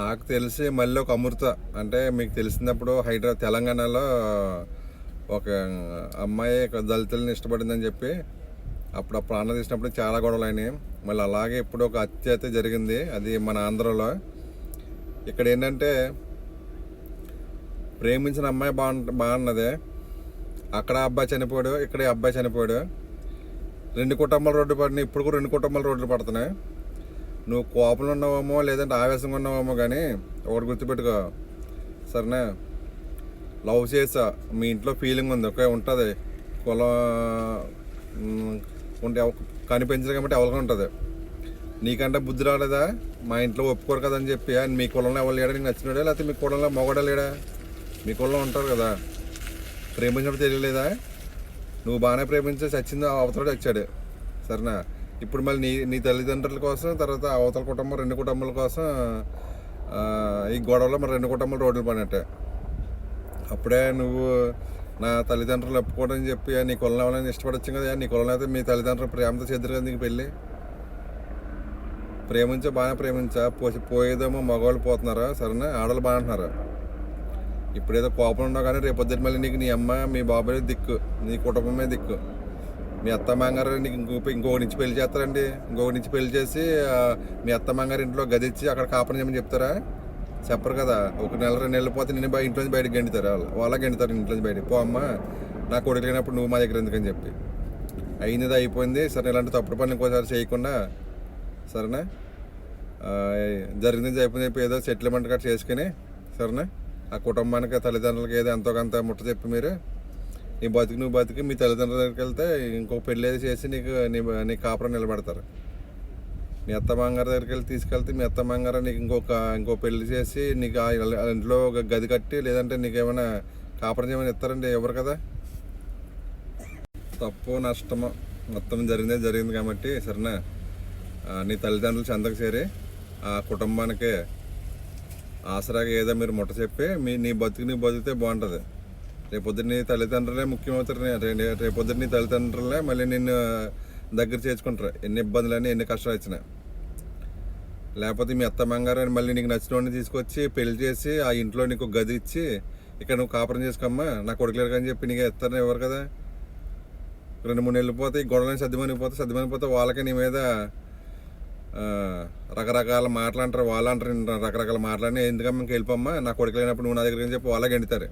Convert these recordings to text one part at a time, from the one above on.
నాకు తెలిసి మళ్ళీ ఒక అమృత. అంటే మీకు తెలిసినప్పుడు హైదరాబాద్ తెలంగాణలో ఒక అమ్మాయి దళితులను ఇష్టపడిందని చెప్పి అప్పుడు అప్పుడు అన్న తీసినప్పుడు చాలా గొడవలు అయినాయి. మళ్ళీ అలాగే ఇప్పుడు ఒక హత్య అయితే జరిగింది. అది మన ఆంధ్రలో. ఇక్కడ ఏంటంటే ప్రేమించిన అమ్మాయి బాగుంట బాగున్నది అక్కడ అబ్బాయి చనిపోయాడు ఇక్కడ ఈ అబ్బాయి చనిపోయాడు. రెండు కుటుంబాలు రోడ్డు పడినాయి. ఇప్పుడు కూడా రెండు కుటుంబాలు రోడ్లు పడుతున్నాయి. నువ్వు కోపంలో ఉన్నావేమో లేదంటే ఆవేశంగా ఉన్నావేమో కానీ ఒకటి గుర్తుపెట్టుకో. సరేనా? లవ్ చేసా. మీ ఇంట్లో ఫీలింగ్ ఉంది. ఒకే ఉంటుంది. కులం ఉంటే ఎవ- కనిపించదు కాబట్టి ఎవరికి ఉంటుంది. నీకంటే బుద్ధి రాలేదా? మా ఇంట్లో ఒప్పుకోరు కదా అని చెప్పి మీ కులంలో ఎవరు లేడా? నీకు నచ్చినాడా లేకపోతే మీ కులంలో మొగడా లేడా? మీ కులంలో ఉంటారు కదా. ప్రేమించినప్పుడు తెలియలేదా? నువ్వు బాగానే ప్రేమించి చచ్చిందో అవతల వచ్చాడు. సరేనా? ఇప్పుడు మళ్ళీ నీ నీ తల్లిదండ్రుల కోసం తర్వాత అవతల కుటుంబం రెండు కుటుంబాల కోసం ఈ గొడవలో మరి రెండు కుటుంబాలు రోడ్లు పడినట్టే. అప్పుడే నువ్వు నా తల్లిదండ్రులు ఒప్పుకోవడం చెప్పి నీ కులం ఎవరైనా ఇష్టపడచ్చు కదా నీ కులం అయితే మీ తల్లిదండ్రులు ప్రేమతో చేద్దరు కదా నీకు పెళ్ళి? ప్రేమించా బాగానే ప్రేమించా పోసి పోయేదేమో మగవాళ్ళు పోతున్నారా సరేనా? ఆడవాళ్ళు బాగా అంటున్నారు ఇప్పుడేదో కోపం ఉన్నావు కానీ రేపొద్దున మళ్ళీ నీకు నీ అమ్మ మీ బాబాయ్ దిక్కు నీ కుటుంబమే దిక్కు. మీ అత్త మాంగారు ఇంకో ఇంకొక నుంచి పెళ్ళి చేస్తారండి. ఇంకొక నుంచి పెళ్ళి చేసి మీ అత్త మాంగారు ఇంట్లో గది ఇచ్చి అక్కడ కాపురం చేయమని చెప్తారా? చెప్పరు కదా. ఒక నెల రెండు నెలలు పోతే నేను బయ- ఇంట్లో నుంచి బయటకు గెండుతారు వాళ్ళు. వాళ్ళ గెండుతారు ఇంట్లో నుంచి బయటకు. పో అమ్మ నా కొడుకు లేనప్పుడు నువ్వు మా దగ్గర ఎందుకని చెప్పి. అయినది అయిపోయింది. సరే ఇలాంటి తప్పుడు పనులు ఇంకోసారి చేయకుండా సరేనా? జరిగింది అయిపోయింది చెప్పి ఏదో సెటిల్మెంట్ గట్రా చేసుకుని సరేనా? ఆ కుటుంబానికి తల్లిదండ్రులకి ఏదో ఎంతో కొంత ముట్ట చెప్పి మీరు నీ బతుకు నువ్వు బతికి మీ తల్లిదండ్రుల దగ్గరికి వెళ్తే ఇంకో పెళ్ళి ఏది చేసి నీకు నీ నీ కాపురం నిలబెడతారు. మీ అత్త బంగారు దగ్గరికి వెళ్ళి తీసుకెళ్తే మీ అత్త బంగారు నీకు ఇంకొక ఇంకో పెళ్ళి చేసి నీకు ఆ ఇంట్లో ఒక గది కట్టి లేదంటే నీకు ఏమైనా కాపురం చేయమని ఇస్తారండి ఎవరు కదా? తప్పు నష్టము మొత్తం జరిగిందే జరిగింది కాబట్టి సరేనా? నీ తల్లిదండ్రులు చెందకు చేరి ఆ కుటుంబానికి ఆసరాగా ఏదో మీరు ముట్ట చెప్పి మీ నీ బతుకు నీ బతికితే బాగుంటుంది. రేపొద్దు నీ తల్లిదండ్రులే ముఖ్యమంత్రిని రే- రే- నీ తల్లిదండ్రులే మళ్ళీ నిన్ను దగ్గర చేర్చుకుంటారు. ఎన్ని ఇబ్బందులని ఎన్ని కష్టాలు వచ్చినా. లేకపోతే మీ అత్త మంగారు మళ్ళీ నీకు నచ్చినోడిని తీసుకొచ్చి పెళ్ళి చేసి ఆ ఇంట్లో నీకు గది ఇచ్చి ఇక్కడ నువ్వు కాపురం చేసుకోమ్మా నా కొడుకులేరు కానీ చెప్పి నీకు ఎత్తారని ఎవరు కదా? రెండు మూడు నెలలు పోతే ఈ గొడవలని సర్దుమనిపోతే సర్దుమనిపోతే వాళ్ళకి నీ మీద రకరకాల మాటలు అంటారు వాళ్ళు అంటారు రకరకాల మాటలని ఎందుకమ్మా ఇంక వెళ్ళిపోమ్మా నా కొడుకు లేనప్పుడు నువ్వు నా దగ్గర చెప్పి వాళ్ళకి ఎండుతారు.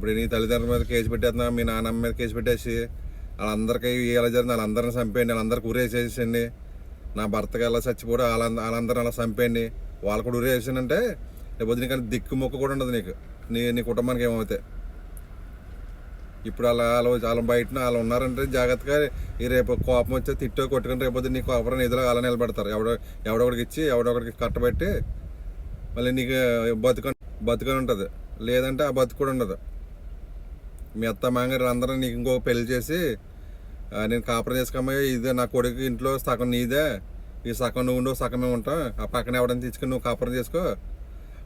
ఇప్పుడు నీ తల్లిదండ్రుల మీద కేసు పెట్టేస్తున్నా మీ నాన్నమ్మ మీద కేసు పెట్టేసి వాళ్ళందరికీ ఎలా జరిగింది వాళ్ళందరిని చంపేయండి వాళ్ళందరికి ఉరేసేసండి నా భర్తకి ఎలా చచ్చిపోడు వాళ్ళ వాళ్ళందరిని అలా చంపేయండి. వాళ్ళు కూడా ఉరేసానంటే రేపు నీకు దిక్కు మొక్క కూడా ఉండదు నీకు. నీ నీ కుటుంబానికి ఏమవుతాయి ఇప్పుడు అలా వాళ్ళు వాళ్ళ బయట వాళ్ళు ఉన్నారంటే జాగ్రత్తగా ఈ రేపు కోపం వచ్చి తిట్టో కొట్టుకుని రేపు నీ కోపం ఎదురు అలా నిలబెడతారు. ఎవడో ఎవడొకడికి ఇచ్చి ఎవడొకడికి కట్టబెట్టి మళ్ళీ నీకు బతుక బతుకని ఉంటుంది. లేదంటే ఆ బతుకు కూడా ఉండదు. మీ అత్త మాంగారు అందరూ నీకు ఇంకో పెళ్ళి చేసి నేను కాపురం చేసుకోమయ్యా ఇదే నా కొడుకు ఇంట్లో సగం నీదే ఈ సగం నువ్వు ఉండవు సగమే ఉంటాం ఆ పక్కన ఎవడని తీసుకుని నువ్వు కాపురం చేసుకో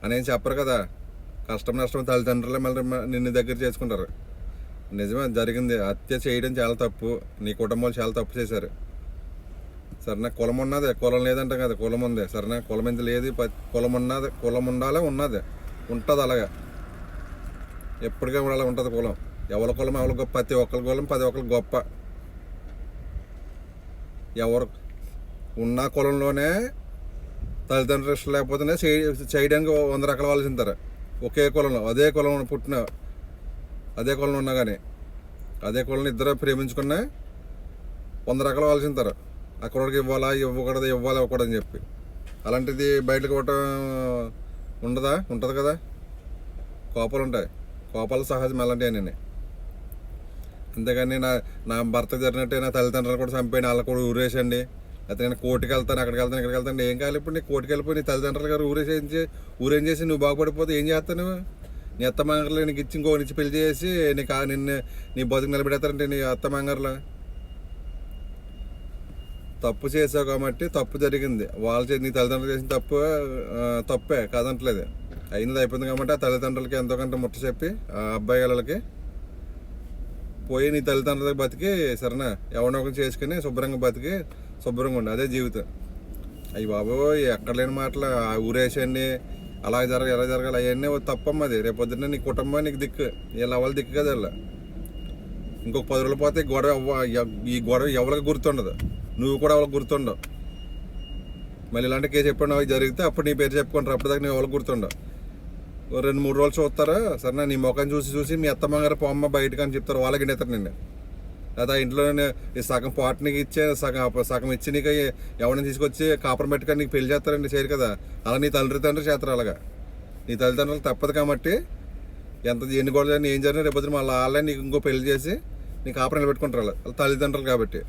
అని ఏం చెప్పరు కదా. కష్టం నష్టం తల్లిదండ్రులే మళ్ళీ నిన్ను దగ్గర చేసుకుంటారు. నిజమే జరిగింది. హత్య చేయడం చాలా తప్పు. నీ కుటుంబాలు చాలా తప్పు చేశారు. సరే నాకు కులం ఉన్నది కులం లేదంటే కదా కులం ఉంది. సరేనా కులం ఇంత లేదు? కులం ఉన్నది కులం ఉండాలి ఉన్నది. ఉంటుంది అలాగా. ఎప్పటికీ కూడా అలా ఉంటుంది కులం. ఎవరి కులం ఎవరి గొప్ప? ప్రతి ఒక్కరి కులం పది ఒక్కరి గొప్ప. ఎవరు ఉన్న కులంలోనే తల్లిదండ్రులు ఇష్టం లేకపోతేనే చేయ- చేయడానికి వంద రకాల వాళ్ళు తింటారు. ఒకే కులంలో అదే కులం పుట్టిన అదే కులంలో ఉన్నా కానీ అదే కులంలో ఇద్దరు ప్రేమించుకున్నా వంద రకాల వాళ్ళు తింటారు. అక్కడికి ఇవ్వాలా ఇవ్వకూడదు ఇవ్వాలి ఇవ్వకూడదు అని చెప్పి. అలాంటిది బయటకు ఇవ్వటం ఉండదా? ఉంటుంది కదా? కోపాలు ఉంటాయి. కోపాలు సహజం అలాంటివి నేను అంతేగాని నా నా భర్త జరిగినట్టే నా తల్లిదండ్రులు కూడా చంపేయండి వాళ్ళని కూడా ఊరేసండి. అయితే నేను కోర్టుకి వెళ్తాను అక్కడికి వెళ్తాను ఇక్కడికి వెళ్తాను. ఏం కావాలి ఇప్పుడు? నీ కోర్టుకి వెళ్ళిపోయి నీ తల్లిదండ్రులు గారు ఊరేసేసి ఊరేం చేసి నువ్వు బాగుపడిపోతే ఏం చేస్తావు నువ్వు? నీ అత్త మంగర్లు నీకు ఇచ్చి ఇంకో నుంచి పెళ్ళి చేసి నీకు కా నిన్ను నీ బతుకు నిలబెడతారంటే నీ అత్త మంగర్లు తప్పు చేసావు కాబట్టి తప్పు జరిగింది. వాళ్ళు చే- నీ తల్లిదండ్రులు చేసిన తప్పు తప్పే కాదంటలేదు. అయినది అయిపోయింది కాబట్టి ఆ తల్లిదండ్రులకి ఎంతో కొంత ముట్ట చెప్పి ఆ అబ్బాయి వాళ్ళకి పోయి నీ తల్లిదండ్రుల బతికి సరేనా? ఎవరినో ఒకరు చేసుకుని శుభ్రంగా బతికి శుభ్రంగా ఉండి. అదే జీవితం. అయ్యి బాబు ఎక్కడ లేని మాటలు. ఆ ఊరేసండి అలా జరగ ఎలా జరగాలి అవన్నీ తప్పమ్మ అది. రేపు పొద్దున్న నీ కుటుంబం నీకు దిక్కు. వీళ్ళు అవ్వాలి దిక్కు కదా వీళ్ళ ఇంకొక పది రోజులు పోతే గొడవ ఈ గొడవ ఎవరికి గుర్తుండదు. నువ్వు కూడా ఎవరికి గుర్తుండవు. మళ్ళీ ఇలాంటి కేసు అవి జరిగితే అప్పుడు నీ పేరు చెప్పుకుంటారు. అప్పటిదాకా దాకా నువ్వు ఎవరికి గుర్తుండవు. రెండు మూడు రోజులు చూస్తారా? సరే నీ ముఖం చూసి చూసి మీ అత్తమ్మ గారు పోమ్మ బయటకు అని చెప్తారు. వాళ్ళకి ఎత్తారు నేను లేదా ఇంట్లో ఈ సగం పాట నీకు ఇచ్చే సగం సగం ఇచ్చి నీకు ఎవరిని తీసుకొచ్చి కాపురం పెట్టుకొని నీకు పెళ్ళి చేస్తారండి చేయరు కదా. అలా నీ తల్లిదండ్రులు చేస్తారు అలాగా. నీ తల్లిదండ్రులు తప్పదు కాబట్టి ఎంత ఎన్ని గొడవలు ఏం జరిగినా రేపు మళ్ళీ వాళ్ళే నీకు ఇంకో పెళ్ళి చేసి నీకు కాపురం పెట్టుకుంటారు వాళ్ళ వాళ్ళ తల్లిదండ్రులు కాబట్టి.